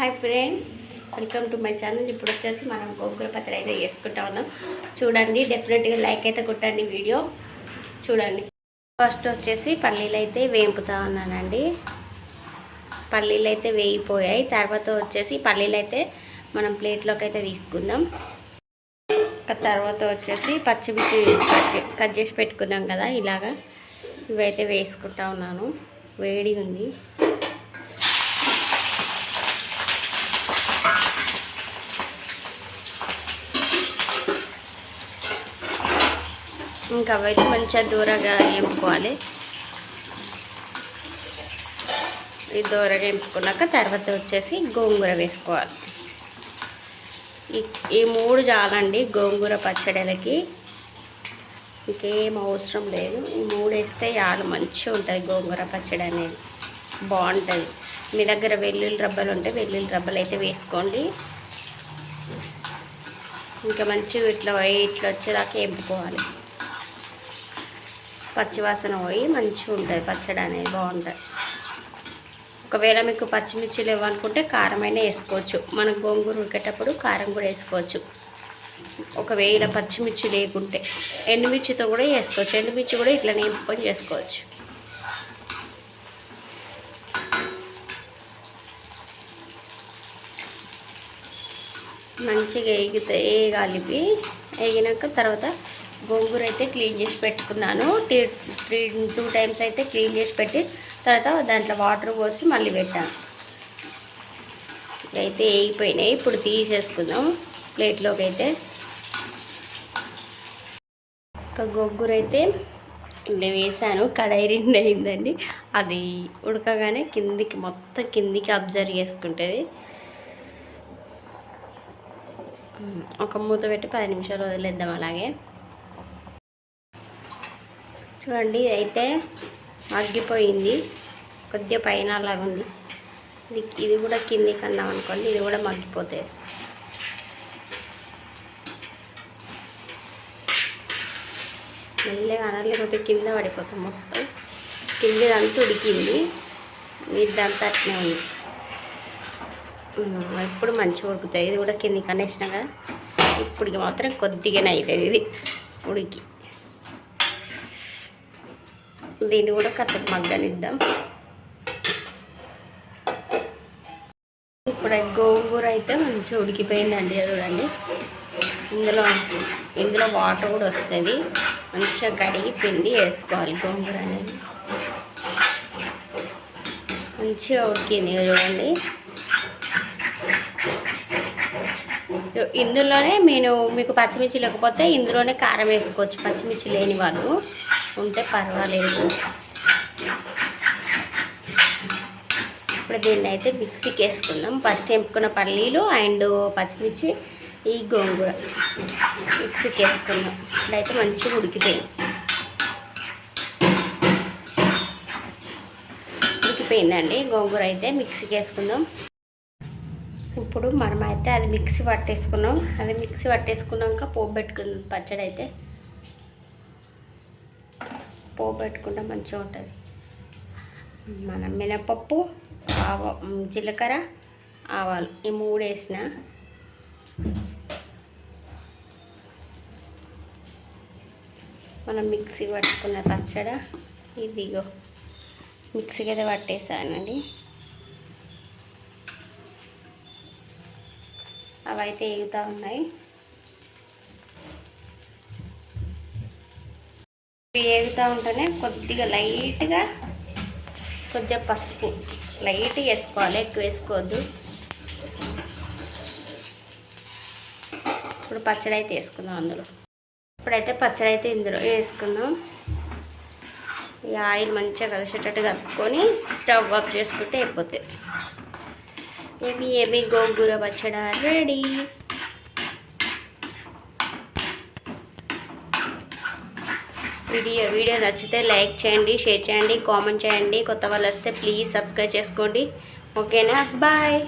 Hi friends welcome to my channel ఇప్పుడు వచ్చేసి మనం గోంగూర పచ్చడి అయితే చేసుకుంటా ఉన్నాం. చూడండి డెఫినెట్గా లైక్ అయితే కొట్టండి వీడియో చూడండి. ఫస్ట్ వచ్చేసి పల్లీలు అయితే వేపుతా ఉన్నానండి. పల్లీలు అయితే వేయిపోయాయి తర్వాత వచ్చేసి పల్లీలు అయితే మనం ప్లేట్లోకి అయితే తీసుకుందాం. ఆ తర్వాత వచ్చేసి పచ్చిమిర్చి కట్ చే- కట్ చేసి పెట్టుకున్నాం కదా ఇలాగా. ఇవైతే వేసుకుంటా ఉన్నాను. వేడి ఉంది. ఇంకా అవైతే మంచిగా దూరంగా వేపుకోవాలి ఈ దూరంగా వేపుకున్నాక తర్వాత వచ్చేసి గోంగూర వేసుకోవాలి. ఈ ఈ మూడు చాలండి గోంగూర పచ్చడిలకి. ఇంకేం అవసరం లేదు. ఈ మూడు వేస్తే చాలు మంచిగా ఉంటుంది గోంగూర పచ్చడి అనేది. బాగుంటుంది. మీ దగ్గర వెల్లుల్లి రబ్బలు ఉంటే వెల్లుల్లి రబ్బలు అయితే వేసుకోండి. ఇంకా మంచిగా ఇట్లా ఇట్లా వచ్చేదాకా ఎంపుకోవాలి పచ్చివాసన పోయి మంచిగా ఉంటుంది పచ్చడి అనేది బాగుంటుంది ఒకవేళ మీకు పచ్చిమిర్చి లేవనుకుంటే కారం అయినా వేసుకోవచ్చు. మనం గోంగూర ఉడికేటప్పుడు కారం కూడా వేసుకోవచ్చు. ఒకవేళ పచ్చిమిర్చి లేకుంటే ఎండుమిర్చితో కూడా వేసుకోవచ్చు. ఎండుమిర్చి కూడా ఇట్లా నింపుకొని చేసుకోవచ్చు. మంచిగా వేగితే కలిపి వేగినాక తర్వాత గోంగూర అయితే క్లీన్ చేసి పెట్టుకున్నాను. టీ త్రీ టూ టైమ్స్ అయితే క్లీన్ చేసి పెట్టి తర్వాత దాంట్లో వాటర్ పోసి మళ్ళీ పెట్టాను. అయితే వేగిపోయినాయి ఇప్పుడు తీసేసుకుందాం. ప్లేట్లోకి అయితే. ఒక గొగ్గురు అయితే ఇలా వేసాను. కడాయి రెండు అయిందండి. అది ఉడకగానే కిందికి మొత్తం కిందికి అబ్జర్వ్ చేసుకుంటుంది. ఒక మూత పెట్టి పది నిమిషాలు వదిలేద్దాం అలాగే. చూడండి అయితే మగ్గిపోయింది. కొద్దిగా పైన అలాగ ఉంది. ఇది ఇది కూడా కిందికి అన్నాం అనుకోండి ఇది కూడా మగ్గిపోతుంది మెల్లగా అనలేకపోతే కింద పడిపోతాం మొత్తం. కిందిదంతా ఉడికింది. మీదంతా అట్నే ఉంది. ఇప్పుడు మంచిగా ఉడుకుతాయి. ఇది కూడా కిందికి అనేసిన కదా ఇప్పుడు మాత్రం కొద్దిగానే అవుతుంది ఇది. ఉడికి. దీన్ని కూడా కాసేపు మగ్గనిద్దాం. ఇప్పుడు గోంగూర అయితే మంచిగా ఉడికిపోయిందండి చూడండి. ఇందులో ఇందులో వాటర్ కూడా వస్తుంది. మంచిగా కడిగి పిండి వేసుకోవాలి గోంగూర అనేది. మంచిగా ఉడికింది చూడండి. ఇందులోనే నేను మీకు పచ్చిమిర్చి లేకపోతే ఇందులోనే కారం వేసుకోవచ్చు పచ్చిమిర్చి లేని వాళ్ళు. ఉంటే పర్వాలేదు. ఇప్పుడు దీన్ని అయితే మిక్సీకి వేసుకుందాం. ఫస్ట్ ఎంపుకున్న పల్లీలు అండ్ పచ్చిమిర్చి ఈ గోంగూర మిక్సీకి వేసుకుందాం. ఇప్పుడైతే మంచిగా ఉడికిపోయింది. ఉడికిపోయిందండి. గోంగూర అయితే మిక్సీకి వేసుకుందాం. ఇప్పుడు మనం అయితే అది మిక్సీ పట్టేసుకున్నాం. అది మిక్సీ పట్టేసుకున్నాక పోపు పెట్టుకుందాం. పచ్చడి అయితే పోపు పెట్టుకుంటే మంచిగా ఉంటుంది. మనం మినపప్పు ఆవ జీలకర్ర ఆవాలు ఈ మూడు వేసిన. మనం మిక్సీ పట్టుకున్న పచ్చడి ఇదిగో మిక్సీకి అయితే పట్టేసానండి అవైతే ఎగుతూ ఉన్నాయి. వేగుతూ ఉంటేనే కొద్దిగా లైట్గా కొద్దిగా పసుపు. లైట్గా వేసుకోవాలి ఎక్కువ వేసుకోవద్దు. ఇప్పుడు పచ్చడి అయితే వేసుకుందాం అందులో. ఇప్పుడైతే పచ్చడి అయితే ఇందులో వేసుకుందాం. ఈ ఆయిల్ మంచిగా కలిసేటట్టు కలుపుకొని స్టవ్ ఆఫ్ చేసుకుంటే అయిపోతుంది ఏమి ఏమి గోంగూర పచ్చడి రెడీ. వీడియో వీడియో నచ్చితే లైక్ చేయండి షేర్ చేయండి కామెంట్ చేయండి. కొత్త వాళ్ళు వస్తే ప్లీజ్ సబ్స్క్రైబ్ చేసుకోండి. ఓకేనా? బాయ్.